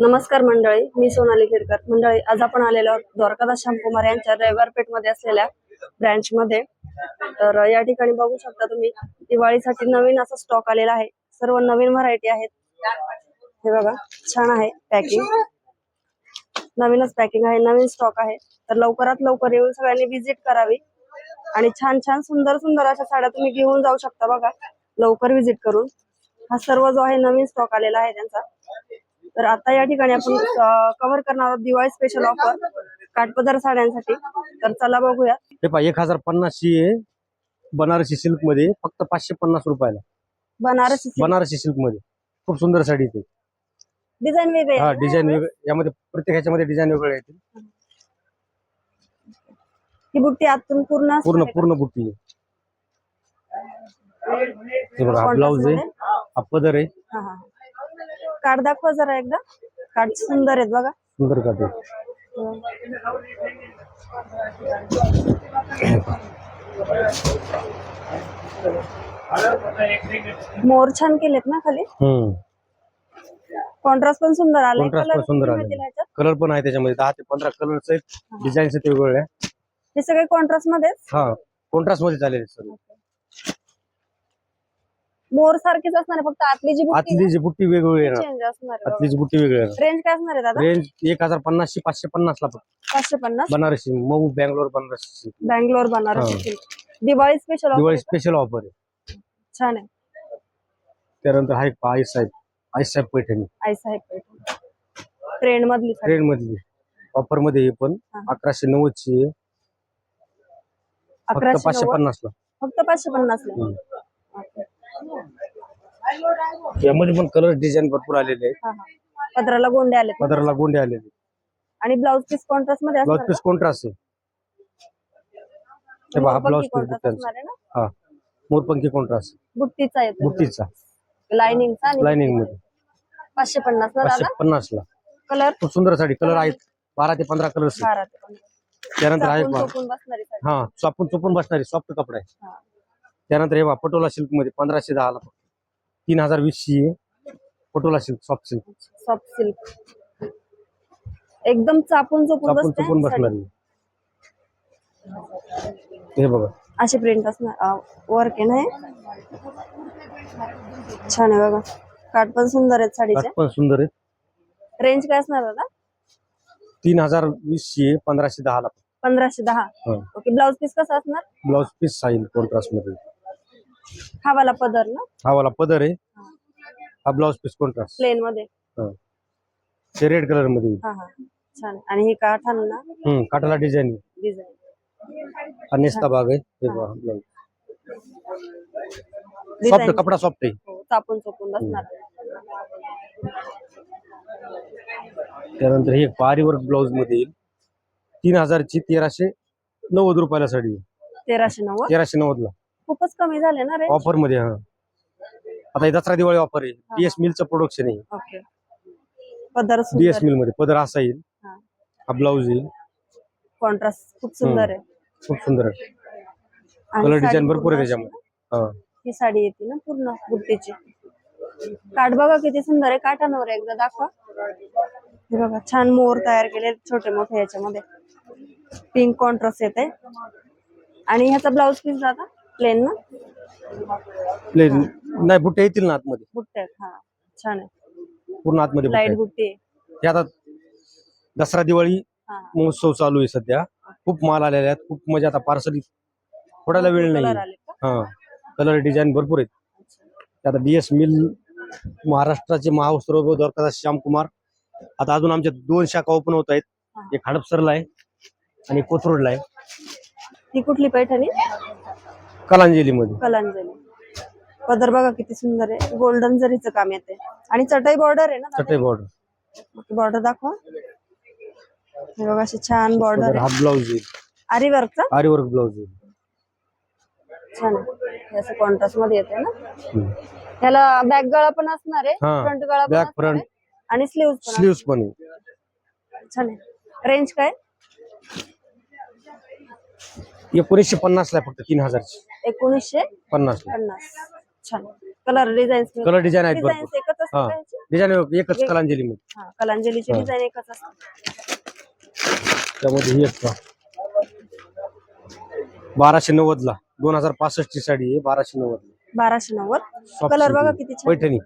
नमस्कार मंडळी मी सोनाली खेडकर मंडळी आज आपण आलेलो आहोत द्वारकादास श्यामकुमार यांच्या रविवार पेठमध्ये असलेल्या ब्रँच मध्ये तर या ठिकाणी बघू शकता तुम्ही दिवाळीसाठी नवीन असा स्टॉक आलेला आहे. सर्व नवीन व्हरायटी आहेत. हे बघा छान आहे पॅकिंग नवीनच पॅकिंग आहे नवीन स्टॉक आहे. तर लवकरात लवकर येऊन सगळ्यांनी व्हिजिट करावी. आणि छान छान सुंदर सुंदर अशा साड्या तुम्ही घेऊन जाऊ शकता बघा लवकर व्हिजिट करून. हा सर्व जो आहे नवीन स्टॉक आलेला आहे त्यांचा. तर आता या ठिकाणी आपण कव्हर करणार आहोत दिवाळी स्पेशल ऑफर काठपदर साड्यांसाठी. तर चला बघूया. हे पहा एक हजार पन्नासची आहे. बनारसी सिल्कमध्ये फक्त पाचशे पन्नास रुपयाला. बनारसी बनारसी सिल्कमध्ये. खूप सुंदर साडी येते डिझाईन वेगळे हा? डिझाईन वेगळे. यामध्ये प्रत्येक ह्याच्यामध्ये डिझाईन वेगळे येतील ही बुट्टी आतून पूर्ण पूर्ण? पूर्ण बुट्टी आहे. ब्लाऊज आहे? हा पदर आहे. कार्ड दाखवा जरा एकदा. कार्ड सुंदर आहेत बघा. सुंदर काटे मोर छान केलेत ना खाली. हम्म. कॉन्ट्रास्ट पण सुंदर आलाय. पण सुंदर आलेला. कलर पण आहे त्याच्यामध्ये. दहा ते पंधरा डिझाईन्स आहेत. वेगवेगळ्या. हे सगळे कॉन्ट्रास्टमध्ये हा. कॉन्ट्रास्टमध्ये चालेल सर मोर सारखीच असणार आहे फक्त आतली जी बुट्टी आतली जी बुट्टी वेगवेगळी चेंज असणार आतली जी बुट्टी वेगळी रेंज काय असणार आहे दादा? रेंज एक हजार पन्नासशे पाचशे पन्नास ला फक्त. पाचशे पन्नास? बनारसी मऊ बँगलोर बनारसी बँगलोर बनारसी हा. Diwali special Diwali special offer आहे. छान आहे. त्यानंतर हा एक पहा, आई साहेब आई साहेब पैठणी. आई साहेब ट्रेंड मधली साडी. ट्रेन मधली. ऑफरमध्ये हे पण हा. अकराशे नव्वद ची आहे. फक्त अकराशे पाचशे नव्वद? पन्नास ला फक्त पाचशे पन्नास ला हम्म. यामध्ये पण कलर डिझाईन भरपूर आलेले आहेत. हा, हा. पदराला गोंडे आले पदराला गोंडे आलेले आणि ब्लाउज पीस कॉन्ट्रास्टमध्ये ब्लाउज असणार पीस कॉन्ट्रास्ट आहे. हे पहा, हा ब्लाउज पीस हा. मोरपंखी कॉन्ट्रास्ट बुट्टीचा येतो. बुट्टीचा. लाइनिंगचा आणि लाइनिंगमध्ये. पाचशे पन्नास ना पाचशे दादा? पन्नास ला कलर खूप सुंदर साडी. कलर आहेत. बारा ते पंधरा कलर बारा ते पंधरा. त्यानंतर आहे चापून पहा चोपून बसणारी साडी. हा चापून चोपून बसणारी सॉफ्ट कपडा. आहे हा. त्यानंतर हे पहा, पटोला सिल्कमध्ये पंधराशे दहा ला तीन हजार वीस ची आहे Patola silk soft silk soft silk एकदम चापून चोपून चापून बसते. बसणारी हे. बघा. अशी प्रिंट असणार. वर्क आहे ना हे? छान आहे बघा. काठ पण सुंदर आहेत साडीचे. पण सुंदर आहे रेंज काय असणार दादा? तीन हजार वीस ची आहे पंधराशे दहा. ला पंधराशे दहा. ओके ब्लाउज पीस कसा असणार? ब्लाउज पीस साईल कॉन्ट्रास्टमध्ये. हा वाला पदर ना? हा वाला पदर आहे. हा. ब्लाउज पीस कॉन्ट्रास्ट प्लेन मध्ये. ते रेड कलरमध्ये. हा हा. छान. आणि ही काठान ना? हम्म काठाला डिझाईन डिझाईन हा नेसता भाग आहे. हे सॉफ्ट डिझाईन कपडा सॉफ्ट आहे. हो, चापून चोपून बसणार. त्यानंतर हे पारी वर्क ब्लाउजमध्ये येईल. तीन हजारची तेराशे नव्वद रुपयाला साडी आहे. तेराशे नव्वद? तेराशे नव्वद ला खूपच कमी झाले ना रे ऑफरमध्ये हा. आता हे दसरा दिवाळी ऑफर आहे. डीएस मिलचं प्रोडक्शन आहे. ओके पदर डीएस मिलमध्ये पदर असा येईल. हा. हा ब्लाऊज येईल. कॉन्ट्रास्ट खूप सुंदर आहे. खूप सुंदर आहे. आणि कलर साडी डिझाईन भरपूर आहे त्याच्यामध्ये. हा. ही साडी येते ना पूर्ण बुट्टीची. काठ बघा किती सुंदर आहे. काठांवर आहे, एकदा दाखवा. हे बघा छान मोर तयार केले छोटे मोठे याच्यामध्ये. पिंक कॉन्ट्रास्ट येते. आणि ह्याचा ब्लाउज पीस जाता प्लेन ना? प्लेन नाही बुट्टे येतील ना आतमध्ये. बुट्टे आहेत हा. छान आहे. पूर्ण आतमध्ये बुट्टे लाइट आहेत. बुट्टी. आहे हे आता दसरा दिवाळी हा. महोत्सव चालू आहे सध्या. खूप माल आलेले आहेत. खूप म्हणजे आता पार्सल थोड्याला वेळ नाही आले का? हा. कलर डिझाईन भरपूर आहेत. ते आता डीएस मिल महाराष्ट्राचे महाउस्त्र द्वारकादास श्यामकुमार. आता अजून आमच्या दोन शाखा ओपन होत आहेत. एक हडपसरला आहे आणि कोथरूडला आहे. ही कुठली पैठणी कलांजली मध्ये कलांजली. पदर बघा किती सुंदर आहे. गोल्डन जरीचं काम येते आणि चटाई बॉर्डर आहे ना चटई बॉर्डर बॉर्डर दाखवा. हे बघा अशी छान बॉर्डर आहे. हा ब्लाऊज येईल आरी वर्कचा आरी वर्क ब्लाऊज येईल छान आहे. हे असं कॉन्ट्रास्टमध्ये येते ना? हम्म. ह्याला बॅक गळा पण असणार आहे. हा. फ्रंट गळा पण Back, असणार front. आहे. आणि स्लीव्ह पण स्लीव्स पण आहे. छान आहे. रेंज काय? एकोणीसशे पन्नास ला फक्त तीन हजारची. एकोणीसशे पन्नास. ला पन्नास. छान. कलर डिझाईन कलर डिझाईन आहेत डिझाईन भरपूर. एकच हा. डिझाईन कलांजली मध्ये हा कलांजलीची हा. डिझाईन एकच असते त्यामध्ये ही एक. बाराशे नव्वद ला दोन हजार पासष्ट ची साडी आहे बाराशे नव्वद. बाराशे नव्वद. Soft कलर silk बघा. किती छान. पैठणी.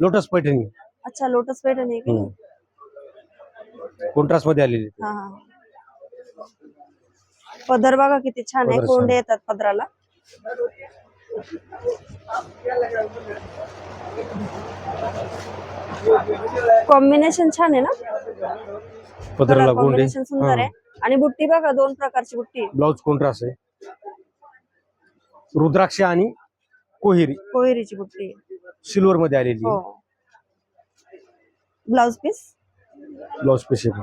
लोटस पैठणी. अच्छा लोटस की? कॉन्ट्रास्टमध्ये आलेली हा हा. पदर बघा किती छान आहे कोंडे. येतात पदराला. कॉम्बिनेशन छान आहे ना? पदराला कॉम्बिनेशन सुंदर आहे. आणि बुट्टी बघा दोन प्रकारची बुट्टी. आहे. ब्लाउज कॉन्ट्रास्ट आहे. रुद्राक्ष आणि कोहिरी. कोहिरीची बुट्टी. आहे. सिल्वर मध्ये आलेली हो. ब्लाउज पीस ब्लाउज पीस आहे.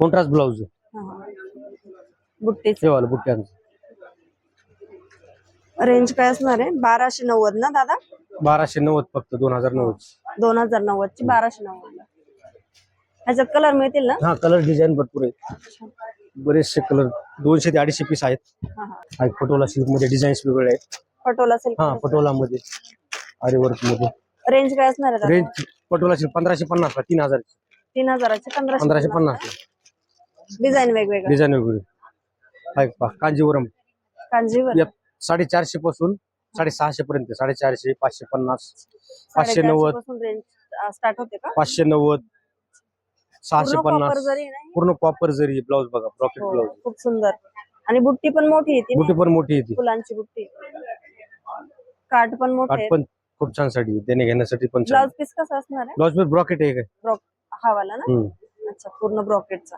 कॉन्ट्रास्ट ब्लाउज बुट्टीच ठेवायला बुट्ट्यांचं रेंज काय असणार आहे? बाराशे नव्वद ना दादा? बाराशे नव्वद फक्त दोन हजार नव्वद. दोन हजार नव्वद ची बाराशे नव्वद. ह्याच्यात कलर मिळतील ना? हा कलर डिझाईन भरपूर आहे बरेचसे कलर दोनशे ते अडीचशे पीस आहेत. हा हा. हा पटोला सिल्कमध्ये डिझाईन्स वेगळे आहेत. पटोला सिल्क हा पटोला मध्ये आरी वर्कमध्ये. रेंज काय असणार आहे दादा? रेंज पटोला सिल्क पंधराशे पन्नास ला तीन हजार तीन हजाराचे पंधराशे पंधराशे पन्नास डिझाईन वेगवेगळ्या डिझाईन वेगळी हा एक पहा, कांजीवरम. कांजीवर साडेचारशे पासून साडेसहाशे पर्यंत साडेचारशे पाचशे पन्नास पाचशे नव्वदपासून रेंज स्टार्ट होते का? पाचशे नव्वद सहाशे पूर्ण copper पन्नास. जरी पूर्ण कॉपर जरी ब्लाउज बघा प्रॉफिट हो, ब्लाउज खूप सुंदर. आणि बुट्टी पण मोठी येते बुटी पण मोठी येते फुलांची बुट्टी. काठ पण मोठे पण खूप छान साडी आहे. देणे घेण्यासाठी पण छान. ब्लाउज पीस कसा असणार आहे? ब्लाउजमध्ये ब्रॉकेट आहे काय? ब्रॉक हा वाला ना? हम्म. अच्छा पूर्ण ब्रॉकेटचा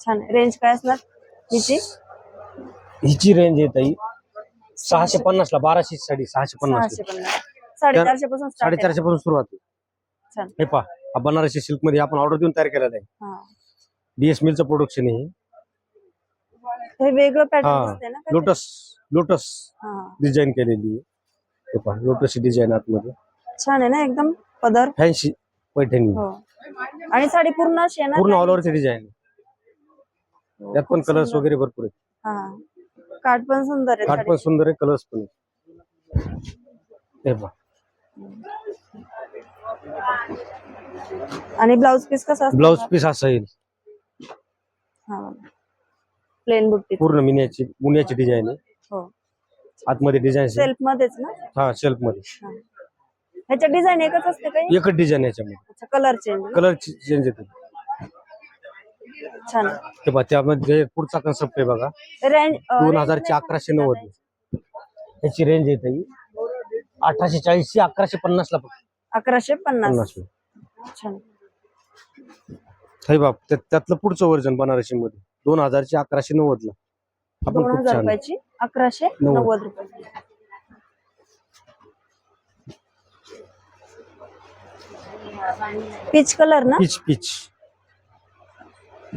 छान. रेंज काय असणार? हिची हिची रेंज आहे ताई. सहाशे पन्नास ला बाराशे साडी सहाशे पन्नास सहाशे पन्नास. साडेचारशे पासून स्टार्ट साडेचारशे पासून सुरुवात आहे. छान. हे पहा बनारसी सिल्कमध्ये आपण ऑर्डर देऊन तयार केलेला आहे. हा. डीएस मिलचं प्रोडक्शन आहे हे. वेगळं पॅटर्न हा. लोटस लोटस हा. डिझाईन केलेली आहे. हे पहा लोटस डिझाईन आतमध्ये. छान आहे ना एकदम? पदर? फॅन्सी पैठणी. हो. आणि साडी पूर्ण अशी आहे ना पूर्ण ऑल ओव्हरची डिझाईन त्यात पण कलर्स. वगैरे भरपूर आहेत. हा. काठ पण सुंदर आहे काठ. पण सुंदर आहे कलर्स पण आणि ब्लाउज पीस कसा ब्लाउज पीस असा येईल. प्लेन बुट्टी. पूर्ण मिन्याची मुन्याची डिझाईन आहे. हो. आतमध्ये डिझाईन सेल्फ मध्येच ना? हा शेल्फमध्ये. हा. ह्याच्या डिझाईन एकच असते काही एकच डिझाईन याच्यामध्ये. कलर चेंज कलर चेंज येते. छान. हे त्यामध्ये पुढचा कन्सेप्ट आहे बघा. रेंज दोन हजारचे अकराशे नव्वद. याची रेंज येते ही अठराशे चाळीसशे अकराशे पन्नास ला अकराशे पन्नास. छान. हे बाप त्या- त्यातलं पुढचं वर्जन बनारसी मध्ये. दोन हजारचे अकराशे नव्वद ला आपण दोन खूप हजार छान रुपयाची अकराशे नव्वद. नव्वद रुपये. पीच कलर ना? पिच पिच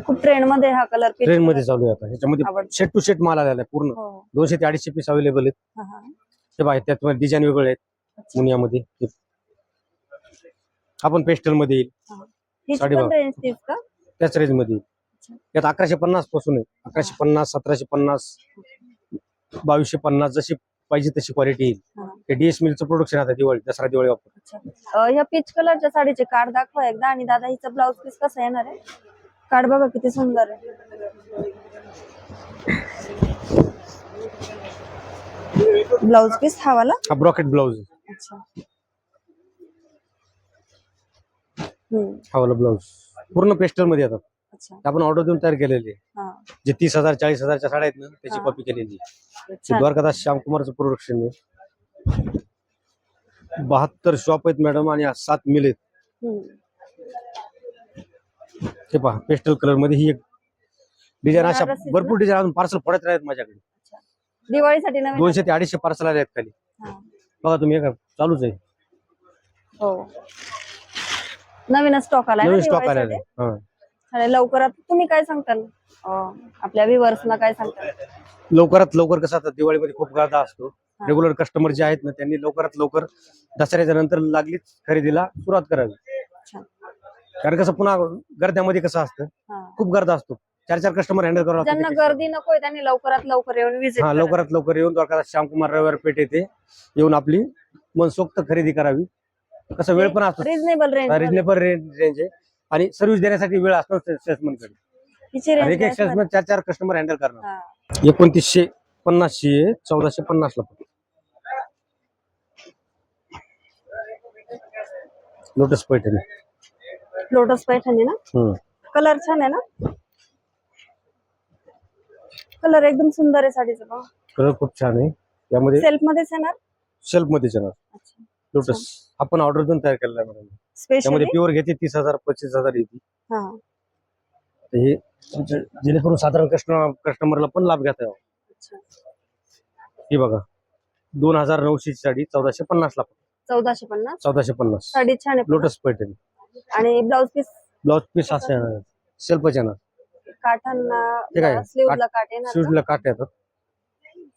खूप ट्रेंडमध्ये हा कलर ट्रेन मध्ये चालू आहे आता. ह्याच्यामध्ये आवडतं. सेट टू सेट माल आलेला आहे पूर्ण. हो. दोनशे ते अडीचशे पीस अवेलेबल आहेत. हा, हा. हे बघा त्यात डिझाईन वेगळे आहेत. मुनियामध्ये हे. आपण पेस्टलमध्ये येईल. हिची साडी पण बघा. रेंज तीच का? त्याच रेंजमध्ये येईल. यात अकराशे पन्नासपासून आहे. अकराशे पन्नास सतराशे पन्नास बावीसशे पन्नास जशी पाहिजे तशी क्वालिटी येईल. हा. हे डीएस मिलचं प्रोडक्शन आता दिवाळी दसरा दिवाळी वापर अच्छा. अं, ह्या पीच कलरच्या साडीचे कार्ड दाखवा एकदा. आणि दादा हिचं ब्लाउज पीस कसं येणार आहे? कार्ड बघा किती सुंदर आहे. ब्लाउज पीस हा वाला हा ब्रॉकेट ब्लाउज अच्छा. हम्म. हा वाला ब्लाउज पूर्ण पेस्टलमध्ये येतात. अच्छा. आपण ऑर्डर देऊन तयार केलेले आहे. हा. जे तीस हजार चाळीस हजारच्या साड्या आहेत ना त्याची हा. कॉपी केलेली आहे. छान. द्वारकादास श्यामकुमारचं प्रोडक्शन आहे. बहात्तर शॉप आहेत मॅडम आणि सात मिल आहेत. हम्म. हे पहा पेस्टल कलरमध्ये ही एक डिझाईन अशा भरपूर डिझाईन अजून पार्सल पडत राहत माझ्याकडे. दिवाळीसाठी नवीन दोनशे ते अडीचशे पार्सल आले आहेत खाली. हा. बघा तुम्ही एका चालूच आहे. हो. नवीन स्टॉक आलाय ना नवीन स्टॉक आलेला दिवाळीसाठी? आहे हा. चालेल लवकरात तुम्ही काय सांगताल? अं, आपल्या व्ह्युअर्सना काय सांगताल? लवकरात लवकर कसं आता दिवाळीमध्ये खूप गर्दा असतो. रेग्युलर कस्टमर जे आहेत ना त्यांनी लवकरात लवकर दसऱ्याच्या नंतर लागलीच खरेदीला सुरुवात करावी. छान कारण कसं पुन्हा गर्द्यामध्ये कसं असतं? हा. खूप गर्दा असतो. चार चार कस्टमर हँडल करावं ज्यांना लागतं गर्दी नकोय त्यांनी लवकरात लवकर येऊन विजिट हा लवकरात लवकर येऊन द्वारका श्यामकुमार रविवार पेठ येथे येऊन आपली मनसोक्त खरेदी करावी. कसं वेळ पण असतो. रिझनेबल रेंज रिजनेबल रेंज आहे. आणि सर्व्हिस देण्यासाठी वेळ असतो सेल्समनकडे हिची आणि रेंज एक एक सेल्समन चार चार कस्टमर हँडल करणार. हा. एकोणतीसशे पन्नासशे आहे चौदाशे पन्नासला लोटस पैठणी. लोटस पैठणी ना. कलर छान आहे ना? कलर एकदम सुंदर आहे साडीचा बघा. कलर खूप छान आहे. यामध्ये सेल्फ मध्येच येणार. शेल्फमध्ये येणार लोटस आपण ऑर्डर देऊन तयार केलेला आहे मॅडम स्पेशली त्यामध्ये प्युअर घेते तीस हजार पस्तीस हजार येते. हा. जेणेकरून साधारण कस्टमर कस्टमरला पण लाभ घेता यावा. अच्छा. ही बघा. दोन हजार नऊशे साडी चौदाशे पन्नास ला चौदाशे पन्नास? चौदाशे पन्नास. साडी छान आहे. लोटस पैठणी आणि ब्लाउज पीस? ब्लाउज पीस असं येणार सेल्फच येणार. ते काय? काठांना स्लीवला काट येणार का? शूजला काट येतात.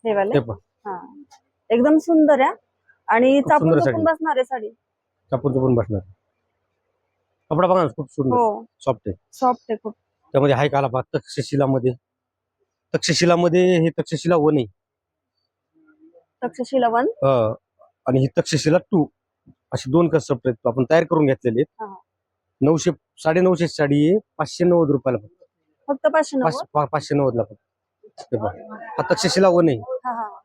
हे वाले? ते पण. हा. एकदम सुंदर आहे. आणि खूप चापून सुंदर चोपून साडी. बसणार आहे साडी. चपून चपून बसणार कपडा बघा ना खूप सुंदर. हो. सॉफ्ट आहे. सॉफ्ट आहे खूप. त्यामध्ये हाय काला भाग तक्षशिलामध्ये. तक्षशिलामध्ये हे तक्षशिला वन आहे. तक्षशिला वन? अं, आणि ही तक्षशिला टू असे दोन आहेत. आपण तयार करून घेतलेले आहेत. नऊशे साडे नऊशे साडी आहे पाचशे नव्वद रुपयाला फक्त. फक्त पाचशे नव्वद? पाच- पा- पाचशे ला फक्त. हे पहा. हा तक्षशिला वन आहे. हा हा.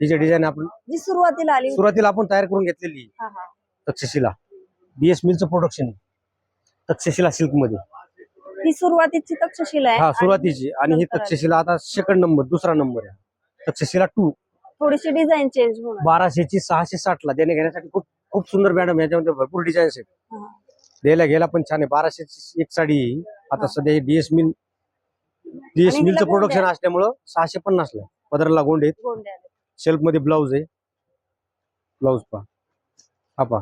ही जे डिझाईन आपण जी सुरुवातीला आली होती. सुरुवातीला आपण तयार करून घेतलेली आहे, हा हा. तक्षशिला. बीएस मिलचं प्रोडक्शन आहे. तक्षशिला सिल्कमध्ये ही सुरुवातीची तक्षशिला आहे हा आणि सुरुवातीची. आणि ही नंतर आली. तक्षशिला आता सेकंड नंबर दुसरा नंबर आहे. तक्षशिला टू थोडीशी डिझाईन चेंज होणार. बाराशेची सहाशे साठ ला देणे घेण्यासाठी खूप खूप सुंदर मॅडम याच्यामध्ये भरपूर डिझाईन्स आहेत. द्यायला घ्यायला पण छान आहे बाराशेची एक साडी आहे. आता हा. सध्या डीएस मिल डीएस मिलचं प्रोडक्शन आहे. असल्यामुळं सहाशे पन्नास ला पदरला गोंड आहेत. शेल्फमध्ये ब्लाऊज आहे ब्लाऊज पहा हा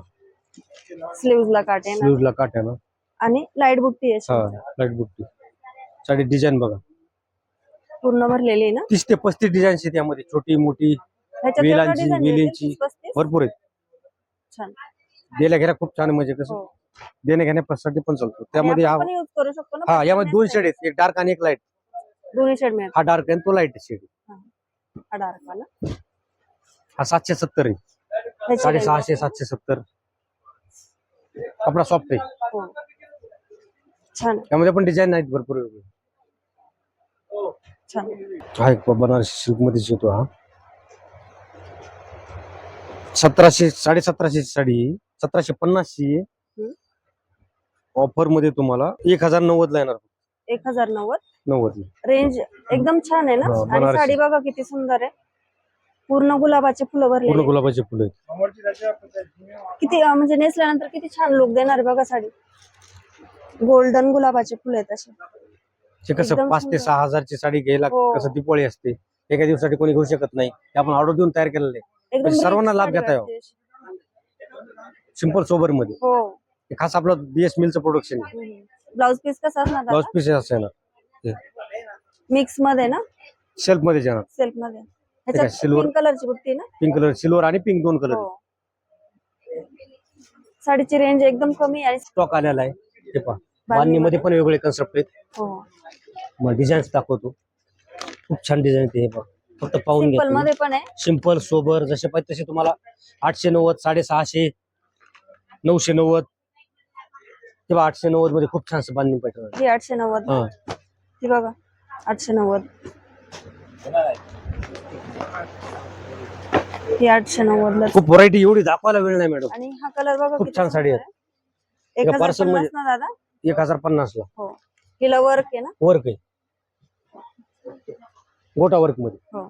Sleeves ला काट येणार स्लीव्हला काट आहे ना आणि लाइट बुट्टी आहे हा. लाइट बुट्टी साडी डिझाईन बघा पूर्ण भरलेली आहे ना तीस ते पस्तीस डिझाईन्स आहेत यामध्ये छोटी मोठी वेलांची, आहे, वेलींची. 30, 35? भरपूर आहेत छान. द्यायला घ्यायला खूप छान म्हणजे कसं हो. देण्या घेण्यासाठी पण चालतो. त्यामध्ये आणि हा आपण पण यूज करू शकतो ना हा पण यामध्ये दोन शेड आहेत. एक डार्क आणि एक लाइट दोन्ही शेड मिळतात. हा डार्क आहे आणि तो लाइट शेड हा. डार्क वाला. हा सातशे सत्तर आहे. ह्याची साडेसहाशे range सातशे सत्तर. कपडा सॉफ्ट आहे. हो. छान. त्यामध्ये पण डिझाईन आहेत भरपूर. छान. हा एक बनारसी सिल्कमध्ये येतो हा. सतराशे साडे सतराशे साडी सतराशे पन्नासची. ऑफरमध्ये तुम्हाला एक हजार नव्वद ला येणार. एक हजार नव्वद? नव्वद रेंज एकदम छान आहे ना? हा, आणि बनारसी. साडी बघा किती सुंदर आहे. पूर्ण गुलाबाचे फुलं पूर्ण भरले गुलाबाचे फुलं आहेत. किती अं, म्हणजे नेसल्यानंतर किती छान लुक देणार आहे बघा साडी. गोल्डन गुलाबाचे फुलं आहेत असे. ते कसं एकदम पाच ते सुंदर. सहा हजारची साडी घ्यायला हो. कसं दिपोळी असते. एका दिवसासाठी कोणी घेऊ शकत नाही. ते आपण ऑर्डर देऊन तयार केलेले एकदम म्हणजे सर्वांना लाभ घेता यावा. सिंपल सोबरमध्ये. हो. हे खास आपलं बीएस मिलचं प्रोडक्शन आहे. ब्लाउज पीस कसा असणार ब्लाउज पीस असं ना. मिक्समध्ये ना? शेल्फमध्ये जाणार. सेल्फमध्ये. ह्याच्यात silver? पिंक कलरची बुट्टी ना? पिंक कलर सिल्वर आणि पिंक दोन कलर हो. साडीची रेंज एकदम कमी आहे. स्टॉक आलेला आहे. हे पहा. बांधणी मध्ये पण वेगवेगळे कन्सेप्ट आहेत. हो. मग डिझाईन्स दाखवतो. खूप छान डिझाईन ते हे पहा. फक्त पाहून सिंपल घ्या मध्ये पण आहे. सिंपल सोबर जसे पाहिजे तसे तुम्हाला आठशे नव्वद साडेसहाशे नऊशे नव्वद. किंवा आठशे नव्वदमध्ये खूप छान बांधणी ही आठशे नव्वद. हा. ही बघा आठशे नव्वद. ही आठशे नव्वद ला खूप व्हरायटी एवढी दाखवायला वेळ नाही मॅडम आणि हा कलर बघा खूप किती छान साडी सुंदर आहे. आहे. एक एका हजार parcel पन्नास मध्ये- ना दादा. एक हजार पन्नास ला हो. हिला वर्क आहे ना? वर्क आहे. गोटा वर्कमध्ये हो.